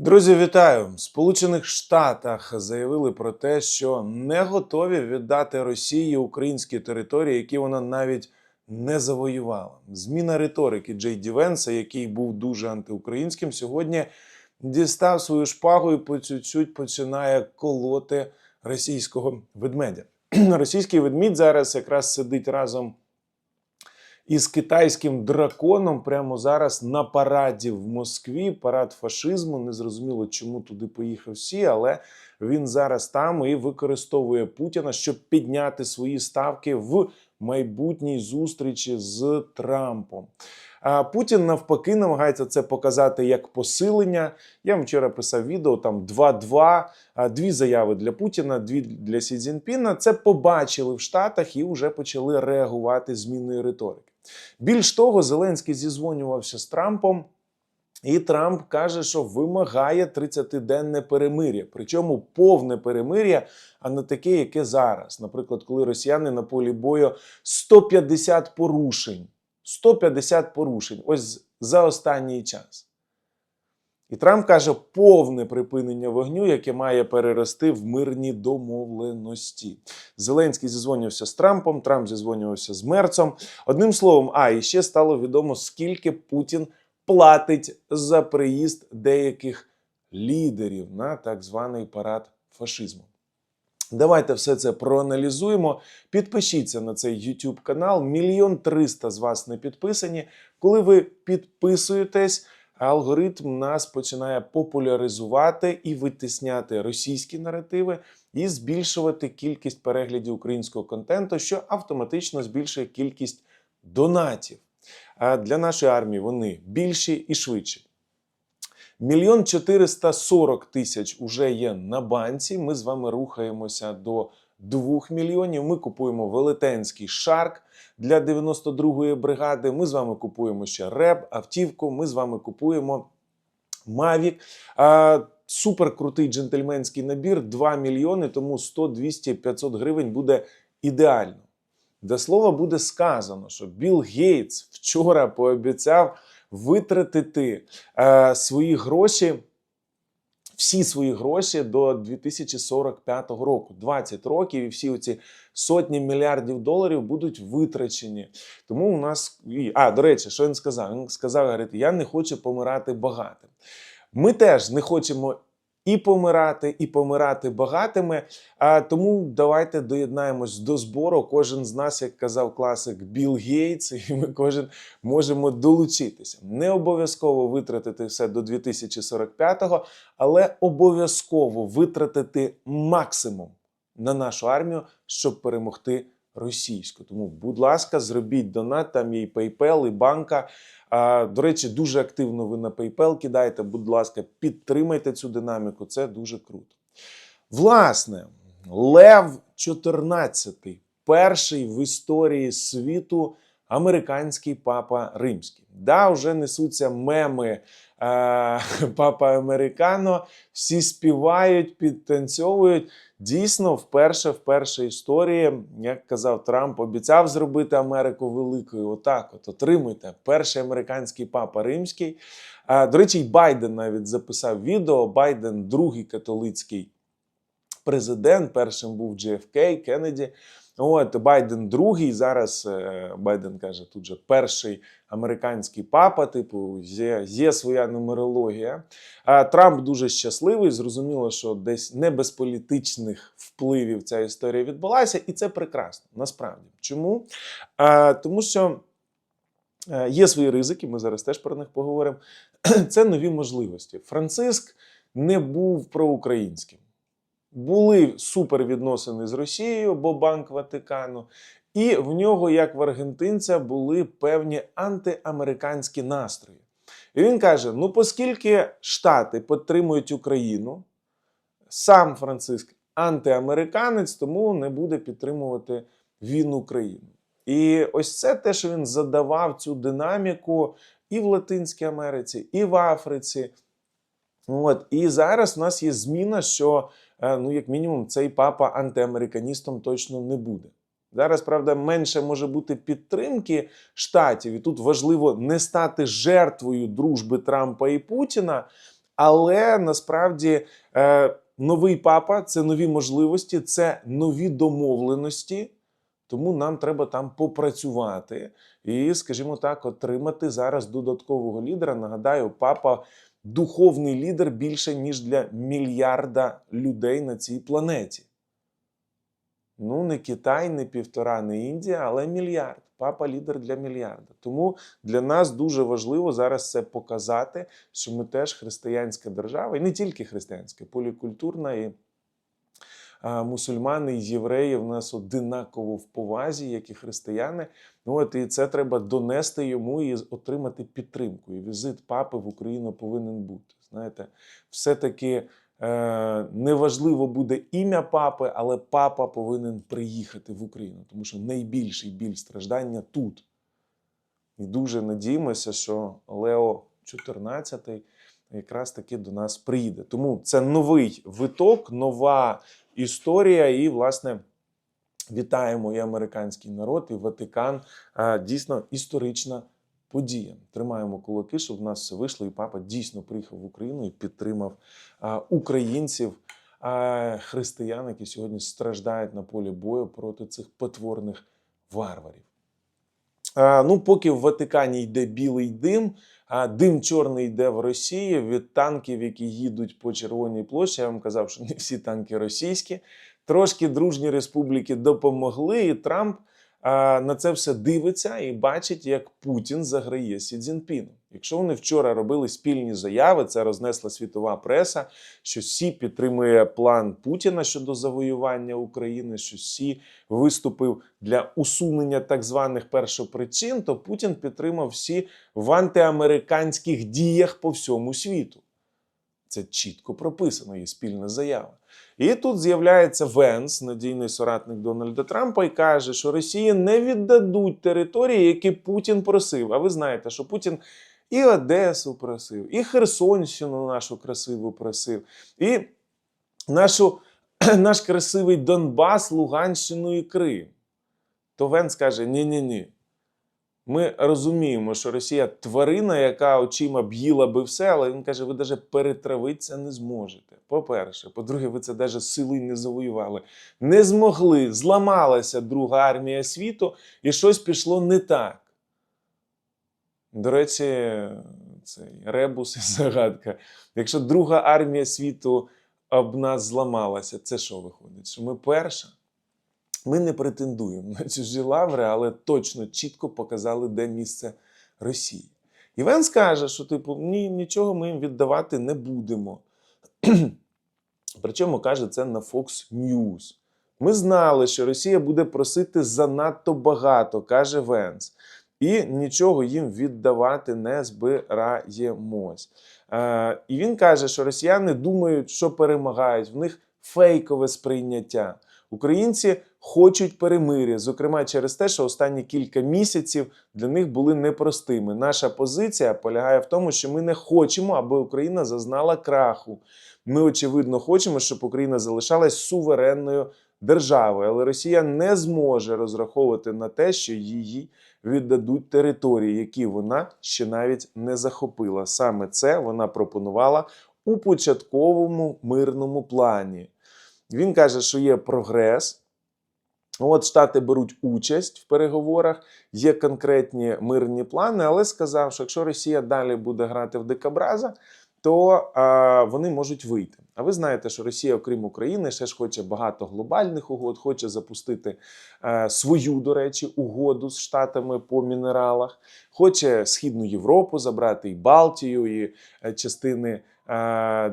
Друзі, вітаю! В Сполучених Штатах заявили про те, що не готові віддати Росії українські території, які вона навіть не завоювала. Зміна риторики Джей Ді Венса, який був дуже антиукраїнським, сьогодні дістав свою шпагу і по чуть-чуть починає колоти російського ведмедя. Російський ведмідь зараз якраз сидить разом із китайським драконом прямо зараз на параді в Москві. Парад фашизму. Незрозуміло, чому туди поїхав всі, але він зараз там і використовує Путіна, щоб підняти свої ставки в майбутній зустрічі з Трампом. А Путін навпаки намагається це показати як посилення. Я вам вчора писав відео там 2-2, а, дві заяви для Путіна, дві для Сі Цзіньпіна. Це побачили в Штатах і вже почали реагувати зміною риторики. Більш того, Зеленський зізвонювався з Трампом. І Трамп каже, що вимагає 30-денне перемир'я, причому повне перемир'я, а не таке, яке зараз. Наприклад, коли росіяни на полі бою 150 порушень. 150 порушень. Ось за останній час. І Трамп каже повне припинення вогню, яке має перерости в мирні домовленості. Зеленський зізвонювався з Трампом, Трамп зізвонювався з Мерцом. Одним словом, а і ще стало відомо, скільки Путін платить за приїзд деяких лідерів на так званий парад фашизму. Давайте все це проаналізуємо. Підпишіться на цей YouTube канал. Мільйон триста з вас не підписані. Коли ви підписуєтесь, алгоритм нас починає популяризувати і витисняти російські наративи і збільшувати кількість переглядів українського контенту, що автоматично збільшує кількість донатів. А для нашої армії вони більші і швидші. Мільйон 440 тисяч уже є на банці. Ми з вами рухаємося до 2 мільйонів. Ми купуємо велетенський шарк для 92-ї бригади. Ми з вами купуємо ще РЕБ, автівку. Ми з вами купуємо Мавік. А, Супер крутий джентльменський набір 2 мільйони, тому 100, 200, 500 гривень буде ідеально. До слова буде сказано, що Білл Гейтс вчора пообіцяв витратити е, свої гроші, всі свої гроші до 2045 року. 20 років, і всі оці сотні мільярдів доларів будуть витрачені. Тому у нас а до речі, що він сказав? Він сказав, говорить, я не хочу помирати багатим. Ми теж не хочемо. І помирати, і помирати багатими. А тому давайте доєднаємось до збору. Кожен з нас, як казав класик Білл Гейтс, і ми кожен можемо долучитися. Не обов'язково витратити все до 2045-го, але обов'язково витратити максимум на нашу армію, щоб перемогти російську. Тому, будь ласка, зробіть донат, там є і PayPal, і банка. А, до речі, дуже активно ви на PayPal кидаєте. Будь ласка, підтримайте цю динаміку. Це дуже круто. Власне, Лев 14, перший в історії світу американський папа римський. Да, вже несуться меми папа Американо, всі співають, підтанцьовують. Дійсно, вперше, вперше історії, як казав Трамп, обіцяв зробити Америку великою. Отак, от отримуйте. Перший американський папа римський. До речі, Байден навіть записав відео. Байден, другий католицький президент. Першим був JFK, Кеннеді. От Байден другий. Зараз е, Байден каже, тут же перший американський папа, типу, є, є своя нумерологія. А Трамп дуже щасливий. Зрозуміло, що десь не без політичних впливів ця історія відбулася, і це прекрасно. Насправді. Чому? А, тому що. е, Є свої ризики, ми зараз теж про них поговоримо. Це нові можливості. Франциск не був проукраїнським. Були супервідносини з Росією, бо Банк Ватикану, і в нього, як в аргентинця, були певні антиамериканські настрої. І він каже: ну, оскільки Штати підтримують Україну, сам Франциск антиамериканець, тому не буде підтримувати війну України. І ось це те, що він задавав цю динаміку і в Латинській Америці, і в Африці. От. І зараз у нас є зміна, що, ну, як мінімум, цей папа антиамериканістом точно не буде. Зараз, правда, менше може бути підтримки штатів, і тут важливо не стати жертвою дружби Трампа і Путіна, Але насправді е, новий папа це нові можливості, це нові домовленості. Тому нам треба там попрацювати і, скажімо так, отримати зараз додаткового лідера. Нагадаю, папа духовний лідер більше, ніж для мільярда людей на цій планеті. Ну, не Китай, не півтора, не Індія, але мільярд. Папа лідер для мільярда. Тому для нас дуже важливо зараз це показати, що ми теж християнська держава, і не тільки християнська, полікультурна і мусульмани і євреї в нас одинаково в повазі, як і християни. Ну от і це треба донести йому і отримати підтримку. І візит папи в Україну повинен бути. Знаєте, все-таки е, неважливо буде ім'я папи, але папа повинен приїхати в Україну, тому що найбільший біль страждання тут. І дуже надіємося, що Лео 14 якраз таки до нас приїде. Тому це новий виток, нова історія, і, власне, вітаємо і американський народ, і Ватикан. Дійсно історична подія. Тримаємо кулаки, щоб в нас все вийшло, і папа дійсно приїхав в Україну і підтримав українців, християн, які сьогодні страждають на полі бою проти цих потворних варварів. А, Ну, поки в Ватикані йде білий дим, а дим чорний йде в Росії від танків, які їдуть по Червоній площі. Я вам казав, що не всі танки російські. Трошки дружні республіки допомогли, і Трамп на це все дивиться і бачить, як Путін заграє Сі Цзіньпіну. Якщо вони вчора робили спільні заяви, це рознесла світова преса, що Сі підтримує план Путіна щодо завоювання України, що Сі виступив для усунення так званих першопричин, то Путін підтримав Сі в антиамериканських діях по всьому світу. Це чітко прописано, є спільна заява. І тут з'являється Венс, надійний соратник Дональда Трампа, і каже, що Росії не віддадуть території, які Путін просив. А ви знаєте, що Путін і Одесу просив, і Херсонщину нашу красиву просив, і нашу, наш красивий Донбас, Луганщину і Крим. То Венс каже: ні-ні-ні. Ми розуміємо, що Росія тварина, яка очима б'їла би все, але він каже, ви навіть перетравити це не зможете. По-перше, по-друге, ви це навіть силою не завоювали. Не змогли, зламалася друга армія світу, і щось пішло не так. До речі, цей ребус і загадка. Якщо друга армія світу об нас зламалася, це що виходить? Що ми перша? Ми не претендуємо на чужі лаври, але точно чітко показали, де місце Росії. Івен скаже, що типу, ні, нічого ми їм віддавати не будемо. Причому каже це на Fox News. Ми знали, що Росія буде просити занадто багато, каже Венс. І нічого їм віддавати не збираємось. Е, і він каже, що росіяни думають, що перемагають. В них фейкове сприйняття. Українці хочуть перемир'я, зокрема через те, що останні кілька місяців для них були непростими. Наша позиція полягає в тому, що ми не хочемо, аби Україна зазнала краху. Ми, очевидно, хочемо, щоб Україна залишалась суверенною державою, але Росія не зможе розраховувати на те, що її віддадуть території, які вона ще навіть не захопила. Саме це вона пропонувала у початковому мирному плані. Він каже, що є прогрес. От Штати беруть участь в переговорах, є конкретні мирні плани, але сказав, що якщо Росія далі буде грати в дикобраза, то а, вони можуть вийти. А ви знаєте, що Росія, окрім України, ще ж хоче багато глобальних угод, хоче запустити е, свою, до речі, угоду з Штатами по мінералах, хоче Східну Європу забрати і Балтію, і е, частини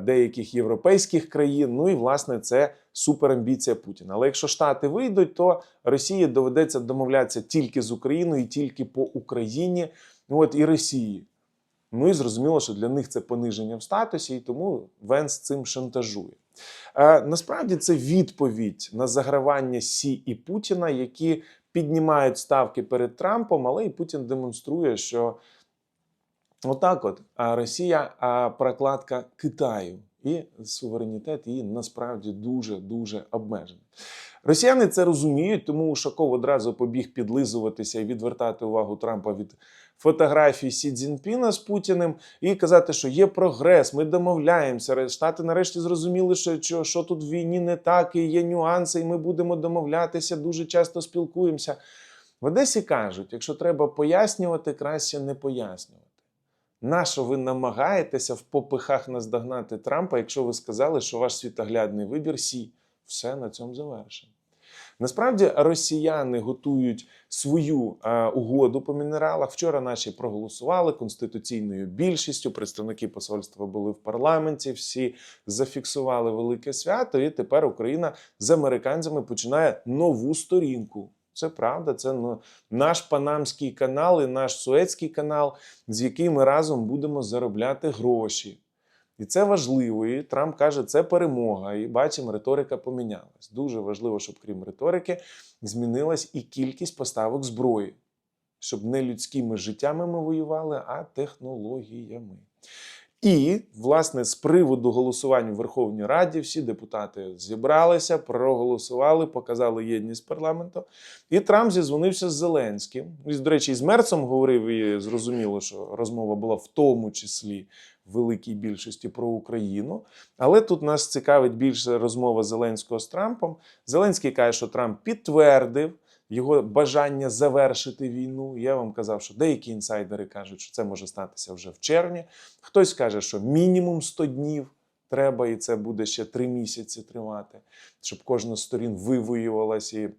деяких європейських країн. Ну і власне це суперамбіція Путіна. Але якщо Штати вийдуть, то Росії доведеться домовлятися тільки з Україною і тільки по Україні. Ну от і Росії. Ну і зрозуміло, що для них це пониження в статусі, і тому Венс цим шантажує. Е, насправді це відповідь на загравання Сі і Путіна, які піднімають ставки перед Трампом, але і Путін демонструє, що отак от а Росія а прокладка Китаю. і суверенітет її насправді дуже дуже обмежений. Росіяни це розуміють, тому Ушаков одразу побіг підлизуватися і відвертати увагу Трампа від фотографій Сі Цзіньпіна з Путіним і казати, що є прогрес, ми домовляємося. Штати нарешті зрозуміли, що, що, тут в війні не так, і є нюанси, і ми будемо домовлятися, дуже часто спілкуємося. В Одесі кажуть, якщо треба пояснювати, краще не пояснювати. Нащо ви намагаєтеся в попихах наздогнати Трампа, якщо ви сказали, що ваш світоглядний вибір сі? Все на цьому завершено. Насправді росіяни готують свою е, угоду по мінералах. Вчора наші проголосували конституційною більшістю. Представники посольства були в парламенті. Всі зафіксували велике свято, і тепер Україна з американцями починає нову сторінку. Це правда, це ну, наш панамський канал і наш суецький канал, з яким ми разом будемо заробляти гроші. І це важливо. І Трамп каже, це перемога. І бачимо, риторика помінялась. Дуже важливо, щоб крім риторики, змінилась і кількість поставок зброї, щоб не людськими життями ми воювали, а технологіями. І, власне, з приводу голосування в Верховній Раді всі депутати зібралися, проголосували, показали єдність парламенту. І Трамп зізвонився з Зеленським. І, до речі, з Мерцем говорив, і зрозуміло, що розмова була в тому числі в великій більшості про Україну. Але тут нас цікавить більше розмова Зеленського з Трампом. Зеленський каже, що Трамп підтвердив. Його бажання завершити війну. Я вам казав, що деякі інсайдери кажуть, що це може статися вже в червні. Хтось каже, що мінімум 100 днів треба, і це буде ще 3 місяці тривати, щоб кожна з сторін вивоювалась і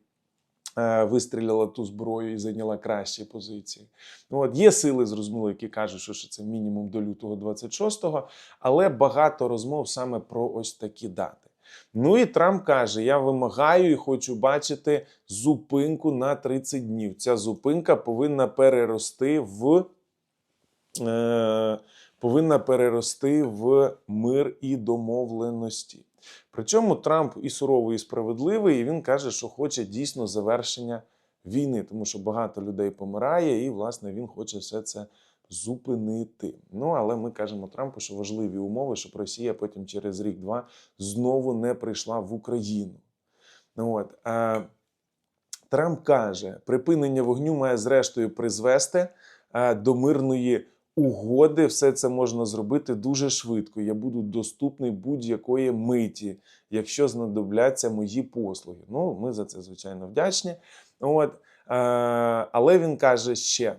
е, вистріляла ту зброю і зайняла кращі позиції. Ну, от є сили, зрозуміло, які кажуть, що це мінімум до лютого 26-го, але багато розмов саме про ось такі дати. Ну і Трамп каже: я вимагаю і хочу бачити зупинку на 30 днів. Ця зупинка повинна перерости в. Е, повинна перерости в мир і домовленості. Причому Трамп і суровий, і справедливий, і він каже, що хоче дійсно завершення війни, тому що багато людей помирає, і, власне, він хоче все це зупинити. Ну, але ми кажемо Трампу, що важливі умови, щоб Росія потім через рік-два знову не прийшла в Україну. Ну, от. А, Трамп каже, припинення вогню має зрештою призвести до мирної угоди. Все це можна зробити дуже швидко. Я буду доступний будь-якої миті, якщо знадобляться мої послуги. Ну, ми за це звичайно вдячні. От. Але він каже ще.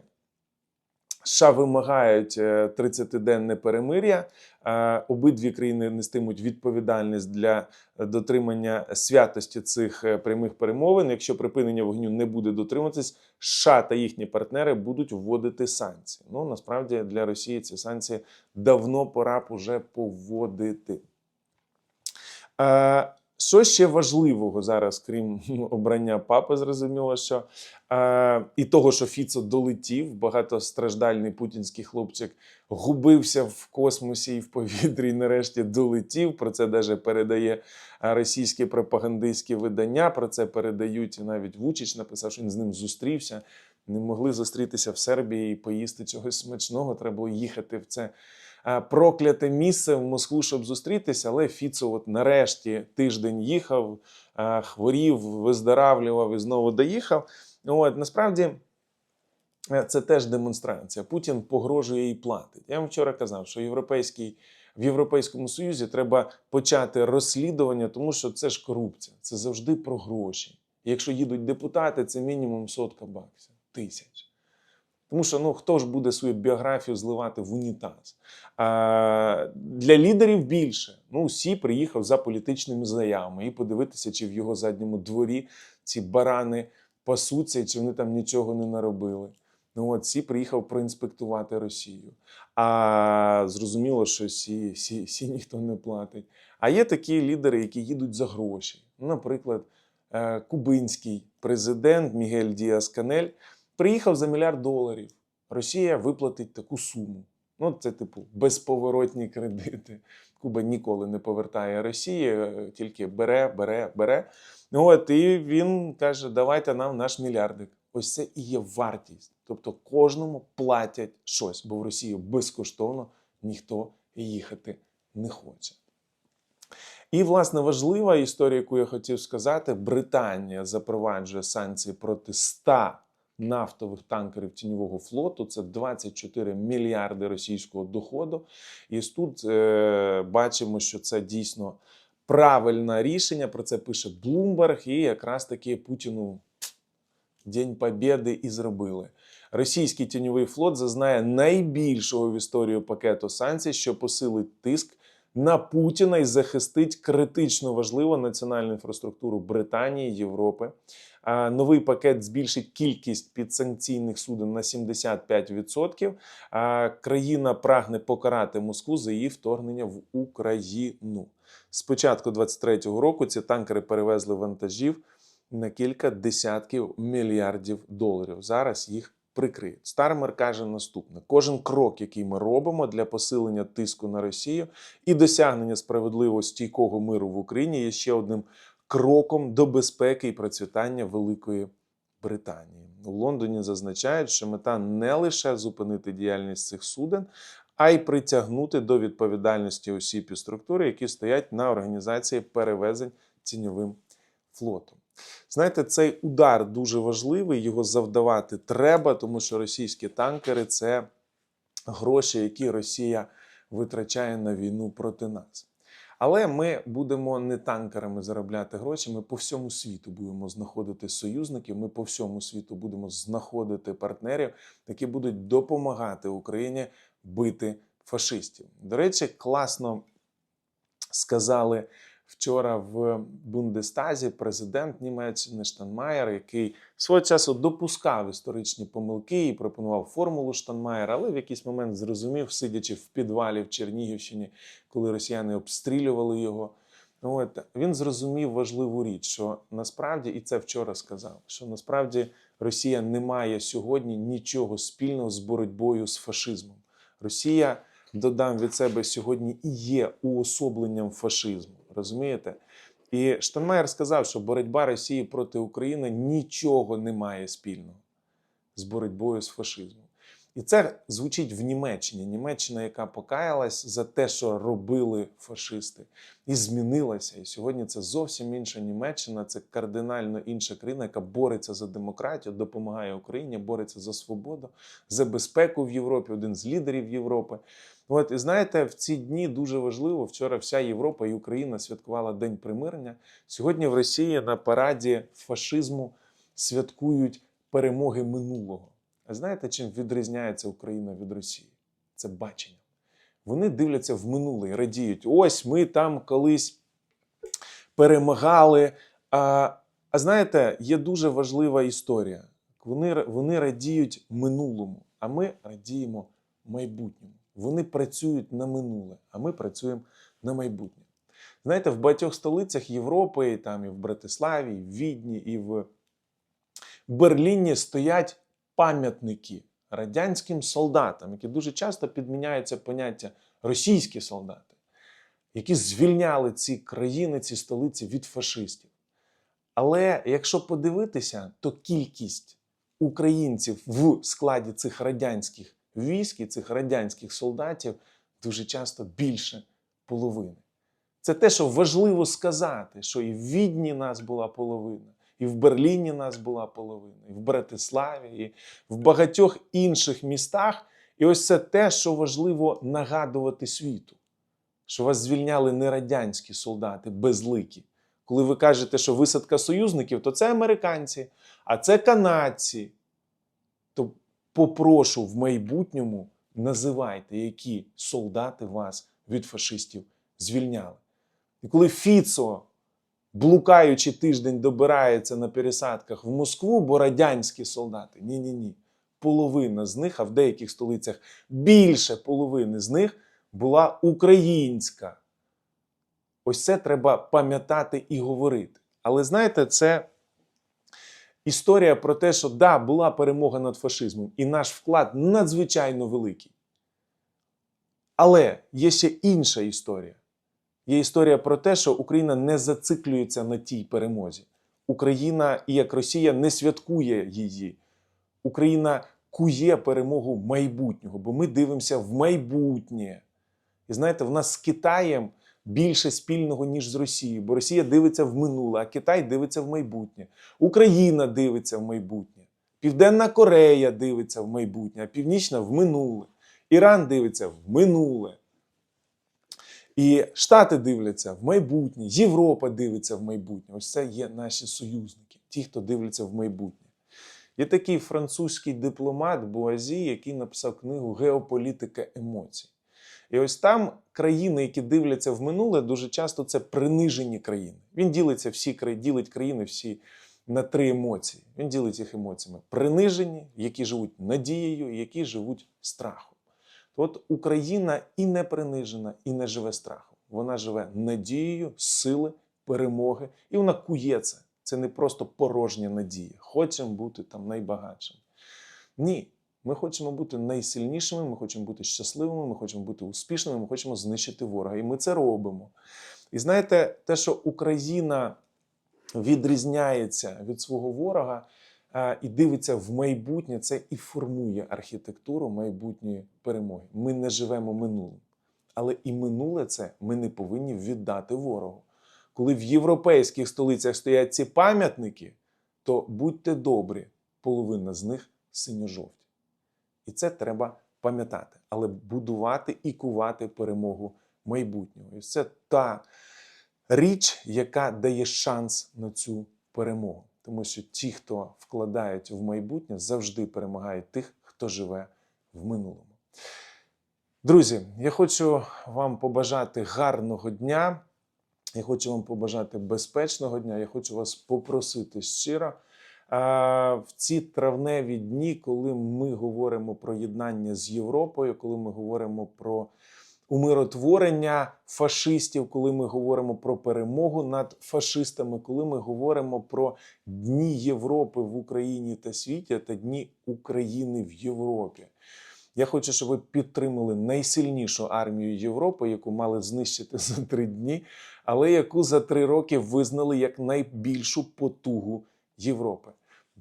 США вимагають 30-денне перемир'я. Е, Обидві країни нестимуть відповідальність для дотримання святості цих е, прямих перемовин. Якщо припинення вогню не буде дотримуватись, США та їхні партнери будуть вводити санкції. Ну насправді для Росії ці санкції давно пора б уже поводити. Е, що ще важливого зараз, крім ну, обрання папи, зрозуміло, що е, і того, що Фіцо долетів, багатостраждальний путінський хлопчик губився в космосі і в повітрі, і нарешті долетів. Про це навіть передає російське пропагандистське видання. Про це передають навіть Вучич написав, що він з ним зустрівся. Не могли зустрітися в Сербії і поїсти чогось смачного. Треба було їхати в це прокляте місце в Москву, щоб зустрітися. Але Фіцо, от нарешті тиждень їхав, хворів, виздоравлював і знову доїхав. От насправді. е, Це теж демонстрація. Путін погрожує і платить. Я вам вчора казав, що європейський, в Європейському Союзі треба почати розслідування, тому що це ж корупція, це завжди про гроші. Якщо їдуть депутати, це мінімум сотка баксів, тисяч. Тому що ну хто ж буде свою біографію зливати в унітаз? А, Для лідерів більше. Ну, всі приїхав за політичними заявами і подивитися, чи в його задньому дворі ці барани пасуться, чи вони там нічого не наробили. Ну от всі приїхав проінспектувати Росію. А зрозуміло, що сі, сі, сі ніхто не платить. А є такі лідери, які їдуть за гроші. Наприклад, е, кубинський президент Мігель Діас Канель приїхав за мільярд доларів. Росія виплатить таку суму. Ну, це типу безповоротні кредити. Куба ніколи не повертає Росії, е, тільки бере, бере, бере. Ну, От і він каже: давайте нам наш мільярдик. Ось це і є вартість. Тобто кожному платять щось, бо в Росію безкоштовно ніхто їхати не хоче. І, власне, важлива історія, яку я хотів сказати: Британія запроваджує санкції проти 100 нафтових танкерів тіньового флоту. Це 24 мільярди російського доходу. І тут е, бачимо, що це дійсно правильне рішення. Про це пише Блумберг, і якраз таки Путіну День Побєди і зробили. Російський тіньовий флот зазнає найбільшого в історії пакету санкцій, що посилить тиск на Путіна і захистить критично важливу національну інфраструктуру Британії, Європи. Новий пакет збільшить кількість підсанкційних суден на 75%. А країна прагне покарати Москву за її вторгнення в Україну. З початку 23-го року ці танкери перевезли вантажів на кілька десятків мільярдів доларів. Зараз їх прикриють. Стармер каже наступне: кожен крок, який ми робимо для посилення тиску на Росію і досягнення справедливого стійкого миру в Україні, є ще одним кроком до безпеки і процвітання Великої Британії. У Лондоні зазначають, що мета не лише зупинити діяльність цих суден, а й притягнути до відповідальності осіб і структури, які стоять на організації перевезень ціньовим флотом. Знаєте, цей удар дуже важливий, його завдавати треба, тому що російські танкери це гроші, які Росія витрачає на війну проти нас. Але ми будемо не танкерами заробляти гроші. Ми по всьому світу будемо знаходити союзників. Ми по всьому світу будемо знаходити партнерів, які будуть допомагати Україні бити фашистів. До речі, класно сказали вчора в Бундестазі президент Німеччини Штанмаєр, який свого часу допускав історичні помилки і пропонував формулу Штанмаєра, але в якийсь момент зрозумів, сидячи в підвалі в Чернігівщині, коли росіяни обстрілювали його. От він зрозумів важливу річ, що насправді, і це вчора сказав, що насправді Росія не має сьогодні нічого спільного з боротьбою з фашизмом. Росія, додам від себе сьогодні, і є уособленням фашизму. Розумієте? І Штанмаєр сказав, що боротьба Росії проти України нічого не має спільного з боротьбою з фашизмом. І це звучить в Німеччині. Німеччина, яка покаялась за те, що робили фашисти, і змінилася. І сьогодні це зовсім інша Німеччина, це кардинально інша країна, яка бореться за демократію, допомагає Україні, бореться за свободу, за безпеку в Європі, один з лідерів Європи. От і знаєте, в ці дні дуже важливо. Вчора вся Європа і Україна святкувала День примирення. Сьогодні в Росії на параді фашизму святкують перемоги минулого. А знаєте, чим відрізняється Україна від Росії? Це бачення. Вони дивляться в минуле і радіють. Ось ми там колись перемагали. А а знаєте, є дуже важлива історія. Вони, вони радіють минулому, а ми радіємо майбутньому. Вони працюють на минуле, а ми працюємо на майбутнє. Знаєте, в багатьох столицях Європи, там і в Братиславі, і в Відні, і в Берліні стоять пам'ятники радянським солдатам, які дуже часто підміняються поняття російські солдати, які звільняли ці країни, ці столиці від фашистів. Але якщо подивитися, то кількість українців в складі цих радянських військ і цих радянських солдатів дуже часто більше половини. Це те, що важливо сказати, що і в Відні нас була половина, і в Берліні нас була половина, і в Братиславі, і в багатьох інших містах. І ось це те, що важливо нагадувати світу, що вас звільняли не радянські солдати, безликі. Коли ви кажете, що висадка союзників, то це американці, а це канадці. То попрошу в майбутньому називайте, які солдати вас від фашистів звільняли. І коли Фіцо, блукаючи тиждень, добирається на пересадках в Москву, бо радянські солдати, ні-ні ні. Половина з них, а в деяких столицях більше половини з них була українська. Ось це треба пам'ятати і говорити. Але знаєте, це історія про те, що да, була перемога над фашизмом, і наш вклад надзвичайно великий. Але є ще інша історія. Є історія про те, що Україна не зациклюється на тій перемозі. Україна і як Росія не святкує її. Україна кує перемогу майбутнього, бо ми дивимося в майбутнє. І знаєте, в нас з Китаєм більше спільного, ніж з Росією, бо Росія дивиться в минуле, а Китай дивиться в майбутнє. Україна дивиться в майбутнє. Південна Корея дивиться в майбутнє, а Північна в минуле. Іран дивиться в минуле. І Штати дивляться в майбутнє, Європа дивиться в майбутнє. Ось це є наші союзники, ті, хто дивляться в майбутнє. Є такий французький дипломат Буазі, який написав книгу Геополітика емоцій. І ось там країни, які дивляться в минуле, дуже часто це принижені країни. Він ділиться всі ділить країни всі на три емоції. Він ділить їх емоціями: принижені, які живуть надією, які живуть страхом. От Україна і не принижена, і не живе страхом. Вона живе надією, сили, перемоги, і вона кує це. Це не просто порожня надія. Хочемо бути там найбагатшими. Ні. Ми хочемо бути найсильнішими, ми хочемо бути щасливими, ми хочемо бути успішними, ми хочемо знищити ворога. І ми це робимо. І знаєте, те, що Україна відрізняється від свого ворога е, і дивиться в майбутнє, це і формує архітектуру майбутньої перемоги. Ми не живемо минулим. Але і минуле це ми не повинні віддати ворогу. Коли в європейських столицях стоять ці пам'ятники, то будьте добрі, половина з них синьо-жовті. І це треба пам'ятати, але будувати і кувати перемогу майбутнього. І це та річ, яка дає шанс на цю перемогу. Тому що ті, хто вкладають в майбутнє, завжди перемагають тих, хто живе в минулому. Друзі, я хочу вам побажати гарного дня. Я хочу вам побажати безпечного дня. Я хочу вас попросити щиро. А, В ці травневі дні, коли ми говоримо про єднання з Європою, коли ми говоримо про умиротворення фашистів, коли ми говоримо про перемогу над фашистами, коли ми говоримо про дні Європи в Україні та світі та дні України в Європі. Я хочу, щоб ви підтримали найсильнішу армію Європи, яку мали знищити за три дні, але яку за три роки визнали як найбільшу потугу Європи.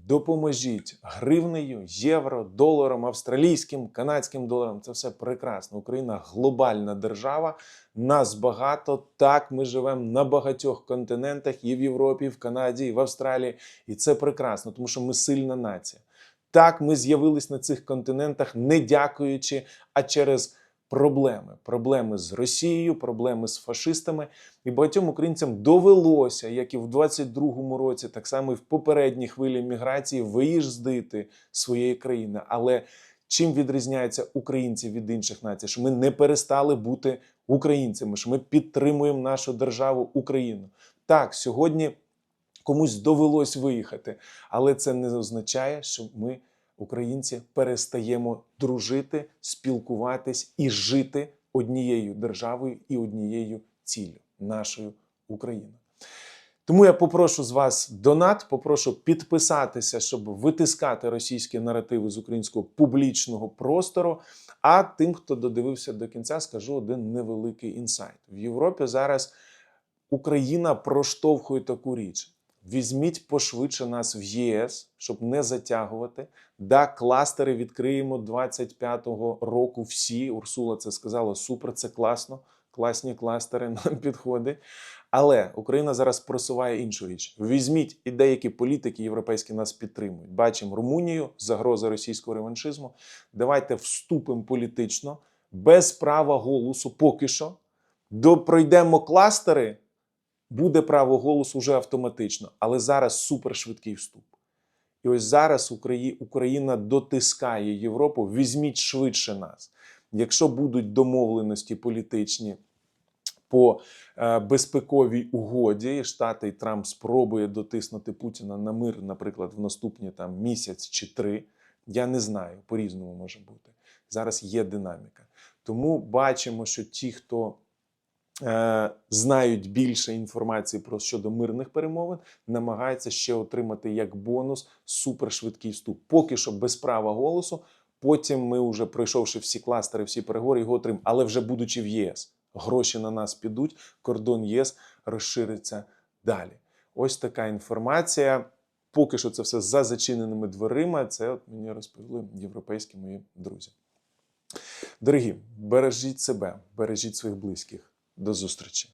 Допоможіть гривнею, євро, доларом, австралійським, канадським доларом. Це все прекрасно. Україна глобальна держава. Нас багато. Так, ми живемо на багатьох континентах і в Європі, і в Канаді, і в Австралії. І це прекрасно, тому що ми сильна нація. Так, ми з'явились на цих континентах не дякуючи, а через проблеми. Проблеми з Росією, проблеми з фашистами. І багатьом українцям довелося, як і в 22-му році, так само і в попередній хвилі міграції, виїздити своєї країни. Але чим відрізняються українці від інших націй? Що ми не перестали бути українцями, що ми підтримуємо нашу державу Україну. Так, сьогодні комусь довелось виїхати, але це не означає, що ми, українці, перестаємо дружити, спілкуватись і жити однією державою і однією ціллю нашою Україною. Тому я попрошу з вас донат, попрошу підписатися, щоб витискати російські наративи з українського публічного простору. А тим, хто додивився до кінця, скажу один невеликий інсайт. В Європі зараз Україна проштовхує таку річ. Візьміть пошвидше нас в ЄС, щоб не затягувати. Да, кластери відкриємо 25-го року. Всі Урсула це сказала. Супер, це класно. Класні кластери нам підходить. Але Україна зараз просуває іншу річ. Візьміть і деякі політики європейські нас підтримують. Бачимо Румунію, загроза російського реваншизму. Давайте вступимо політично без права голосу поки що. До пройдемо кластери буде право голосу вже автоматично, але зараз супершвидкий вступ. І ось зараз Україна дотискає Європу, візьміть швидше нас. Якщо будуть домовленості політичні по е, безпековій угоді, Штати і Трамп спробує дотиснути Путіна на мир, наприклад, в наступні там місяць чи три. Я не знаю, по-різному може бути. Зараз є динаміка. Тому бачимо, що ті, хто знають більше інформації про щодо мирних перемовин, намагаються ще отримати як бонус супершвидкий вступ. Поки що без права голосу. Потім ми, вже пройшовши всі кластери, всі переговори, його отримаємо. Але вже будучи в ЄС, гроші на нас підуть, кордон ЄС розшириться далі. Ось така інформація. Поки що це все за зачиненими дверима. Це от мені розповіли європейські мої друзі. Дорогі, бережіть себе, бережіть своїх близьких. До зустрічі!